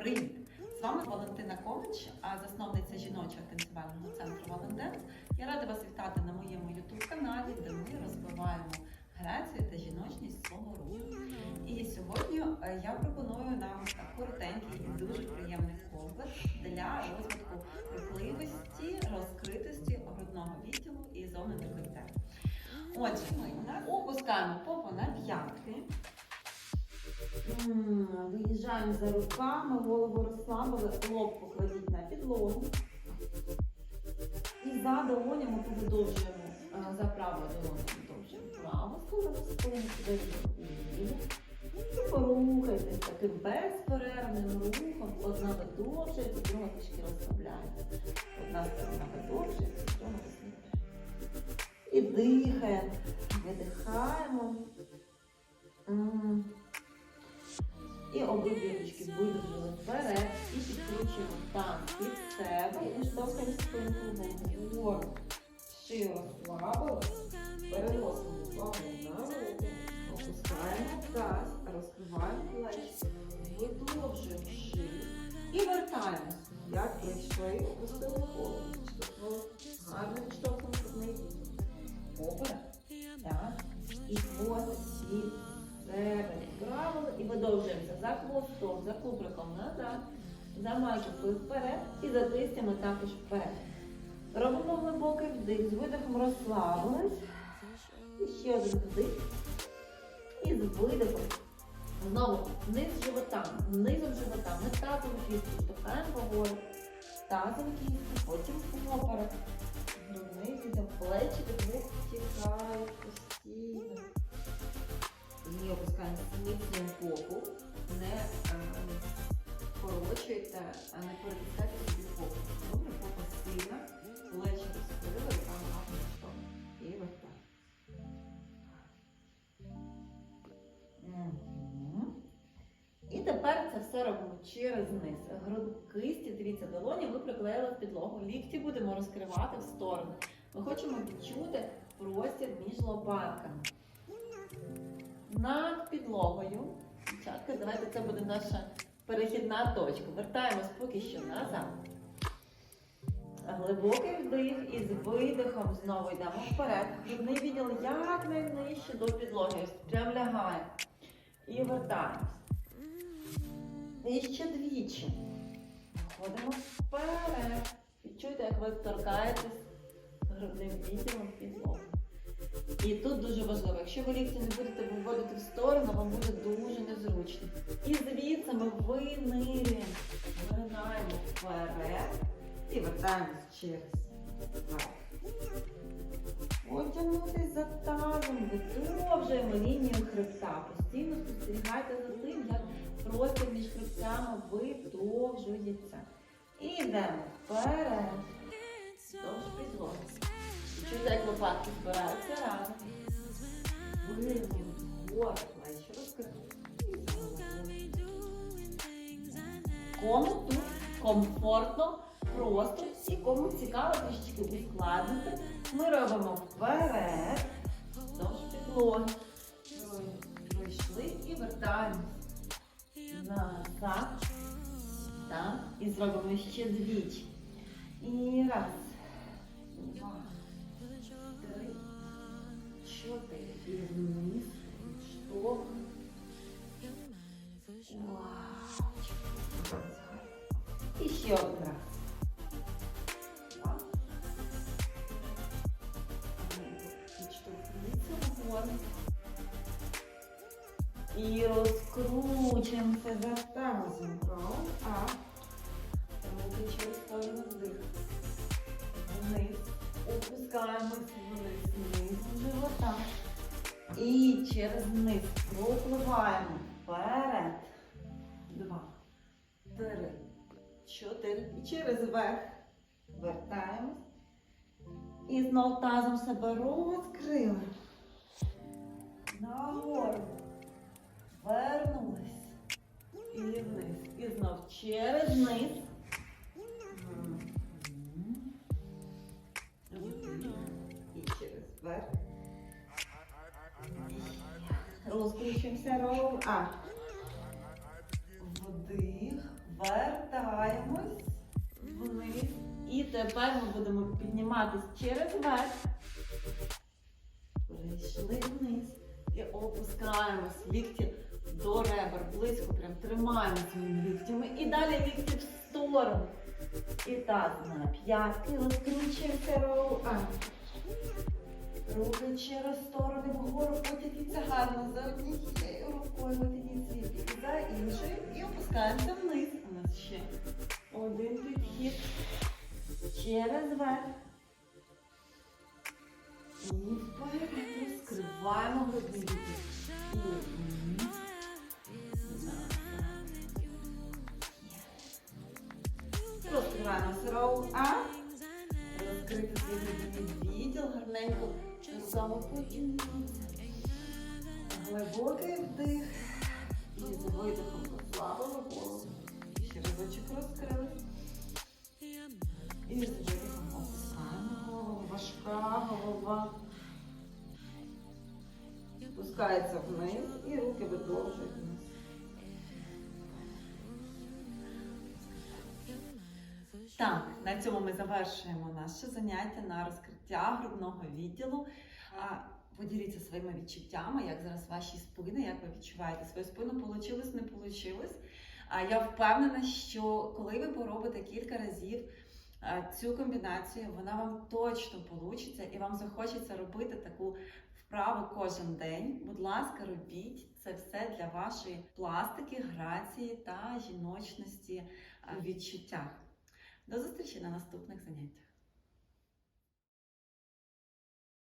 Привіт! З вами Валентина Ковач, засновниця жіночого танцювального центру Валенденс. Я рада вас вітати на моєму youtube каналі, де ми розвиваємо грацію та жіночність свого руху. І сьогодні е, я пропоную нам коротенький і дуже приємний комплекс для розвитку рухливості, розкритості грудного відділу і зони декольте. Отже, ми опускаємо попу на п'ятки. Виїжджаємо за руками, голову розслабили, лоб покладіть на підлогу. І за долонями подовжуємо е, за правою долоною подовжуємо праву сторону, сторону подовжуємо ліву. І порухайтесь таким безперервним рухом. Одна видовжується, друга трішки розслабляється. Одна сторона видовжується, друга розслабляється. І дихаємо, видихаємо. І обидві ручки видержали вперед і підкручуємо так під себе і штовхаємо спинку вгору. Шию розслабили, переносимо увагу на руку, опускаємо таз, розкриваємо плечі, видовжуємо шию і вертаємося. Як прийшли, опустили штовхнули, гарно грудний відділ. Поперед, так, і хвост від себе відправили і видовжуємося за хвостом, за куприком назад, за маківкою вперед і за кистями також вперед. Робимо глибокий вдих, з видихом розслабились. І ще один вдих. І з видихом. Знову вниз живота, низом живота. Ми тазом кістку штовхаємо вгору, тазом кістку, потім. Грудний відділ, плечі від вух втікають постійно. І опускаємо міцним попу, не е, корочуйте, не перетискайте собі попу. Добре, попа сильна, плечі розкрили, там гарно сторону. І вертаємо. І тепер це все робимо через низ. Груд кисті, дивіться, долоні ми приклеїли в підлогу. Лікті будемо розкривати в сторони. Ми хочемо відчути простір між лопатками. Над підлогою. Дівчатка, давайте це буде наша перехідна точка. Вертаємось поки що назад. Глибокий вдих і з видихом знову йдемо вперед. Грудний відділ якнайнижче до підлоги. Прям лягає. І вертаємось. І ще двічі. Виходимо вперед. Відчуйте, як ви торкаєтесь грудним відділом підлогу. І тут дуже важливо, якщо ви лікті не будете виводити в сторону, вам буде дуже незручно. І звідси ми винирюємо, виринаємо вперед і вертаємось через вверх. Потягнутись за тазом, видовжуємо лінію хребта. Постійно спостерігайте за тим, як простір між хребцями видовжується. І йдемо вперед. Довж підлоги. Чуєте, як лопатки збираються разом. Вирівняємо вгору, плечі розкрили. Кому тут комфортно, просто і кому цікаво трішечки ускладнити, ми робимо вперед, вздовж підлоги. Пройшли і вертаємось назад. Так. І зробимо ще двічі. І раз, Вгору. І розкручуємося за тазом. А. Руки через сторону вдих. Вниз. Опускаємось вниз. Низ живота. І через низ пропливаємо вперед. Два. Три. Чотири. І через верх. Вертаємось. І знов тазом себе розкрили. Нагору. Вернулись. І вниз. І знов через низ. І через верх. Розкручуємося рол. А. Вдих. Вверх. опускаємось вниз. І тепер ми будемо підніматись через верх. Прийшли. І опускаємось. Лікті до ребер. Близько прям тримаємо своїми ліктями. І далі лікті в сторону. І так, на п'ятки розкручуємося роу. Руки через сторони вгору, потягніться гарно за однією рукою, бік за іншою і опускаємося вниз. У нас ще один підхід через верх. І вперед розкриваємо грудний Роу А. Розкрити свій відділ, гарненько руками. Глибокий вдих. І з видихом розслабили голову. Ще разочок розкрили. І з видихом опускаємо. Важка голова. Спускається вниз і руки видовжують Так, на цьому ми завершуємо наше заняття на розкриття грудного відділу. А, Поділіться своїми відчуттями, як зараз ваші спини, як ви відчуваєте свою спину, получилось, не получилось. А я впевнена, що коли ви поробите кілька разів цю комбінацію, вона вам точно получиться і вам захочеться робити таку вправу кожен день. Будь ласка, робіть це все для вашої пластики, грації та жіночності в відчуттях. До зустрічі на наступних заняттях.